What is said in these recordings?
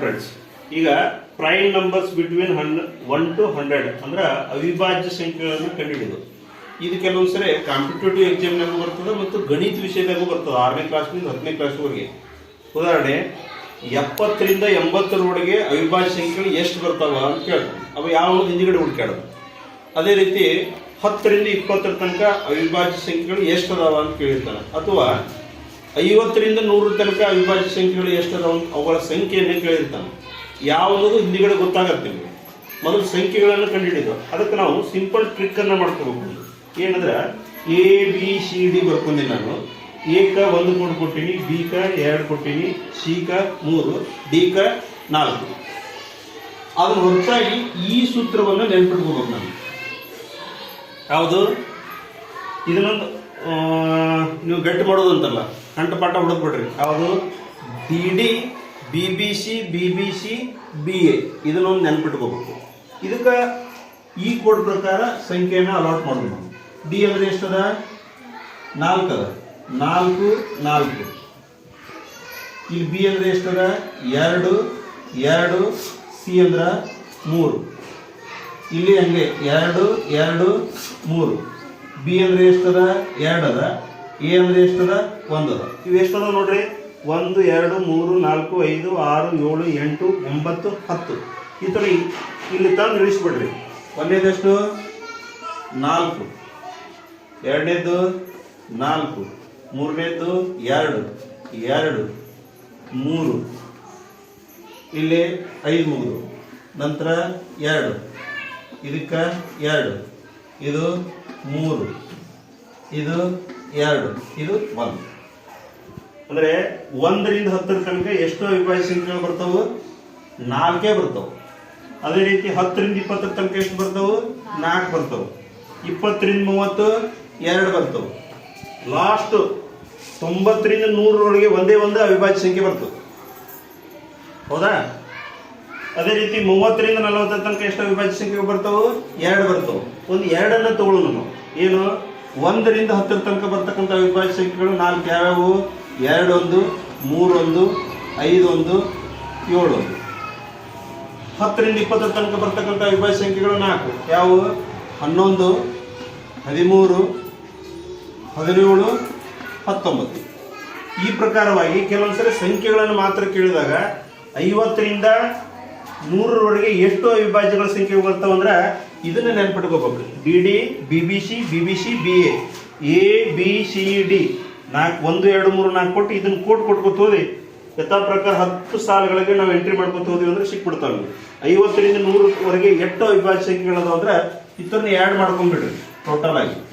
Friends ಈಗ prime numbers between hundred one to hundred ಅಂದ್ರೆ ಅವಿಭಾಜ್ಯ ಸಂಖ್ಯೆಗಳನ್ನು ಕಂಡುಹಿಡಿದು ಇದು ಕೆಲವೊಂದ್ಸರಿ ಕಾಂಪಿಟೇಟಿವ್ ಎಕ್ಸಾಮ್ನಾಗೂ ಬರ್ತದೆ ಮತ್ತು ಗಣಿತ ವಿಷಯದಾಗೂ ಬರ್ತದೆ. ಆರನೇ ಕ್ಲಾಸ್ನಿಂದ ಹತ್ತನೇ ಕ್ಲಾಸ್ವರೆಗೆ ಉದಾಹರಣೆ, ಎಪ್ಪತ್ತರಿಂದ ಎಂಬತ್ತರೊಳಗೆ ಅವಿಭಾಜ್ಯ ಸಂಖ್ಯೆಗಳು ಎಷ್ಟು ಬರ್ತಾವ ಅಂತ ಕೇಳ್ತಾರೆ. ಅವು ಯಾವ ಹಿಂದಿಗಡೆ ಹುಡುಕಾಡೋದು ಅದೇ ರೀತಿ ಹತ್ತರಿಂದ ಇಪ್ಪತ್ತರ ತನಕ ಅವಿಭಾಜ್ಯ ಸಂಖ್ಯೆಗಳು ಎಷ್ಟು ಅದಾವ ಅಂತ ಕೇಳಿರ್ತಾರೆ ಅಥವಾ ಐವತ್ತರಿಂದ ನೂರ ತನಕ ಅವಿಭಾಜ್ಯ ಸಂಖ್ಯೆಗಳು ಎಷ್ಟು ಅದಾವ ಅಂತ ಅವುಗಳ ಸಂಖ್ಯೆಯನ್ನು ಕೇಳಿರ್ತಾನೆ ಯಾವುದದು ಹಿಂದಿಗಡೆ ಗೊತ್ತಾಗತ್ತೆ ನಿಮಗೆ. ಮೊದಲು ಸಂಖ್ಯೆಗಳನ್ನು ಕಂಡುಹಿಡಿದು. ಅದಕ್ಕೆ ನಾವು ಸಿಂಪಲ್ ಟ್ರಿಕ್ ಅನ್ನ ಮಾಡ್ಕೋಬೇಕು. ಏನಂದ್ರೆ ಎ ಬಿ ಸಿ ಡಿ ಬರ್ಕೊಂಡಿ ನಾನು. ಏಕ ಒಂದು ಕೊಂಡು ಕೊಟ್ಟಿನಿ ಬಿ ಕ ಎರಡು ಕೊಟ್ಟಿನಿ ಸಿ ಕ ಮೂರು ಡಿ ಕ ನಾಲ್ಕು. ಅದ್ರ ಹೊರತಾಗಿ ಈ ಸೂತ್ರವನ್ನು ನೆನ್ಪಿಟ್ಕೋಬೇಕು ನಾನು. ಯಾವುದು? ಇದನ್ನೊಂದು ನೀವು ಗಟ್ಟಿ ಮಾಡೋದು ಅಂತಲ್ಲ. ಕಂಠಪಾಠ ಬಿಡ್ರಿ ಯಾವುದು? B D B B C B B C B A ಇದನ್ನೊಂದು ನೆನ್ಪಿಟ್ಕೋಬೇಕು. ಇದಕ್ಕೆ ಈ ಕೋಡ್ ಪ್ರಕಾರ ಸಂಖ್ಯೆನ ಅಲಾಟ್ ಮಾಡಬೇಕು. ಡಿ ಅಂದ್ರೆ ಎಷ್ಟದ? ನಾಲ್ಕು ಅದ ನಾಲ್ಕು ನಾಲ್ಕು. ಇಲ್ಲಿ ಬಿ ಅಂದ್ರೆ ಎಷ್ಟದ? ಎರಡು ಎರಡು ಸಿ ಅಂದ್ರೆ ಮೂರು. ಇಲ್ಲಿ ಹಂಗೆ ಎರಡು ಎರಡು, ಮೂರು. ಬಿ ಅಂದ್ರೆ ಎಷ್ಟದ? ಎರಡದ. ಎ ಅಂದ್ರೆ ಎಷ್ಟದ? ಒಂದು ಅದ ಇವು ಎಷ್ಟದ ನೋಡ್ರಿ? ಒಂದು ಎರಡು ಮೂರು ನಾಲ್ಕು ಐದು ಆರು ಏಳು ಎಂಟು ಒಂಬತ್ತು ಹತ್ತು. ಈ ಥರ ಇಲ್ಲಿ ತಂದು ಇಳಿಸ್ಬಿಡ್ರಿ ಒಂದನೇದೆಷ್ಟು ನಾಲ್ಕು. ಎರಡನೇದು ನಾಲ್ಕು. ಮೂರನೇದು ಎರಡು. ಎರಡು ಮೂರು. ಇಲ್ಲಿ ಐದು ಮೂರು ನಂತರ ಎರಡು. ಇದಕ್ಕೆ ಎರಡು. ಇದು ಮೂರು. ಇದು ಎರಡು. ಇದು ಒಂದು. ಅಂದ್ರೆ ಒಂದರಿಂದ ಹತ್ತರ ತನಕ ಎಷ್ಟು ಅವಿಭಾಜ್ಯ ಸಂಖ್ಯೆಗಳು ಬರ್ತಾವು? ನಾಲ್ಕೇ ಬರ್ತಾವು. ಅದೇ ರೀತಿ ಹತ್ತರಿಂದ ಇಪ್ಪತ್ತರ ತನಕ ಎಷ್ಟು ಬರ್ತಾವು? ನಾಲ್ಕು ಬರ್ತಾವು. ಇಪ್ಪತ್ತರಿಂದ ಮೂವತ್ತು, ಎರಡು ಬರ್ತಾವು. ಲಾಸ್ಟ್ ತೊಂಬತ್ತರಿಂದ ನೂರರೊಳಗೆ ಒಂದೇ ಒಂದು ಅವಿಭಾಜ್ಯ ಸಂಖ್ಯೆ ಬರ್ತದೆ ಹೌದಾ? ಅದೇ ರೀತಿ ಮೂವತ್ತರಿಂದ ನಲವತ್ತರ ತನಕ ಎಷ್ಟು ಅವಿಭಾಜ್ಯ ಸಂಖ್ಯೆ ಬರ್ತಾವು? ಎರಡು ಬರ್ತವು. ಒಂದು ಎರಡನ್ನ ತಗೊಳ್ಳೋಣ ನಾವು ಏನು? ಒಂದರಿಂದ ಹತ್ತರ ತನಕ ಬರ್ತಕ್ಕಂಥ ಅವಿಭಾಜ್ಯ ಸಂಖ್ಯೆಗಳು ನಾಲ್ಕು ಯಾವ್ಯಾವು? ಎರಡೊಂದು, ಮೂರೊಂದು, ಐದೊಂದು, ಏಳೊಂದು. ಹತ್ತರಿಂದ ಇಪ್ಪತ್ತರ ತನಕ ಬರ್ತಕ್ಕಂಥ ಅವಿಭಾಜ್ಯ ಸಂಖ್ಯೆಗಳು ನಾಲ್ಕು. ಯಾವುವು ಹನ್ನೊಂದು, ಹದಿಮೂರು, ಹದಿನೇಳು, ಹತ್ತೊಂಬತ್ತು. ಈ ಪ್ರಕಾರವಾಗಿ ಕೆಲವೊಂದ್ಸರಿ ಸಂಖ್ಯೆಗಳನ್ನು ಮಾತ್ರ ಕೇಳಿದಾಗ ಐವತ್ತರಿಂದ ನೂರರವರೆಗೆ ಎಷ್ಟು ಅವಿಭಾಜ್ಯಗಳ ಸಂಖ್ಯೆ ಬರ್ತಾವ ಅಂದ್ರೆ ಇದನ್ನ ನೆನ್ಪಿಟ್ಕೋಬೇಕು. D D B B C B B C B A B C D ನಾಲ್ಕು, ಒಂದು, ಎರಡು, ಮೂರು, ನಾಲ್ಕು ಕೊಟ್ಟು ಇದನ್ನ ಕೋಟ್ ಕೊಟ್ಕೊತ ಹೋದಿ ಯಥಾ ಪ್ರಕಾರ ಹತ್ತು ಸಾಲುಗಳಿಗೆ ನಾವು ಎಂಟ್ರಿ ಮಾಡ್ಕೊತ ಹೋದ್ವಿ ಅಂದ್ರೆ ಸಿಕ್ಬಿಡ್ತಾವೆ. ಐವತ್ತರಿಂದ ನೂರವರೆಗೆ ಎಷ್ಟು ಅವಿಭಾಜ್ಯ ಸಂಖ್ಯೆಗಳದಾವ ಅಂದ್ರೆ ಇತ್ತರನ್ನ ಆ್ಯಡ್ ಮಾಡ್ಕೊಂಡ್ಬಿಡ್ರಿ ಟೋಟಲ್ ಆಗಿ.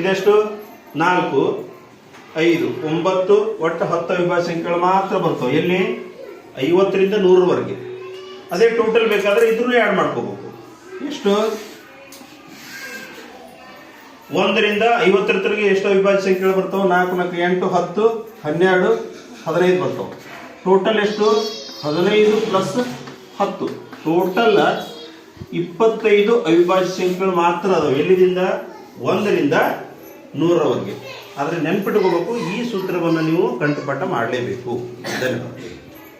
ಇದೆಷ್ಟು? ನಾಲ್ಕು, ಐದು, ಒಂಬತ್ತು, ಒಟ್ಟು ಹತ್ತು ಅವಿಭಾಜ್ಯ ಸಂಖ್ಯೆಗಳು ಮಾತ್ರ ಬರ್ತವೆ. ಎಲ್ಲಿ? ಐವತ್ತರಿಂದ ನೂರವರೆಗೆ ಅದೇ ಟೋಟಲ್ ಬೇಕಾದ್ರೆ ಇದನ್ನು ಆ್ಯಡ್ ಮಾಡ್ಕೋಬೇಕು. ಎಷ್ಟು? ಒಂದರಿಂದ ಐವತ್ತರವರೆಗೆ ಎಷ್ಟು ಅವಿಭಾಜ್ಯ ಸಂಖ್ಯೆಗಳು ಬರ್ತಾವೆ. ನಾಲ್ಕು ನಾಲ್ಕು ಎಂಟು ಹತ್ತು ಹನ್ನೆರಡು ಹದಿನೈದು ಬರ್ತಾವೆ. ಟೋಟಲ್ ಎಷ್ಟು? ಹದಿನೈದು ಪ್ಲಸ್ ಹತ್ತು. ಟೋಟಲ್ ಇಪ್ಪತ್ತೈದು ಅವಿಭಾಜ್ಯ ಸಂಖ್ಯೆಗಳು ಮಾತ್ರ ಅದಾವೆ. ಎಲ್ಲಿದಿಂದ? ಒಂದರಿಂದ ನೂರರವರೆಗೆ. ಆದರೆ ನೆನ್ಪಿಟ್ಕೋಬೇಕು ಈ ಸೂತ್ರವನ್ನು ನೀವು ಕಂಠಪಾಠ ಮಾಡಲೇಬೇಕು. ಧನ್ಯವಾದ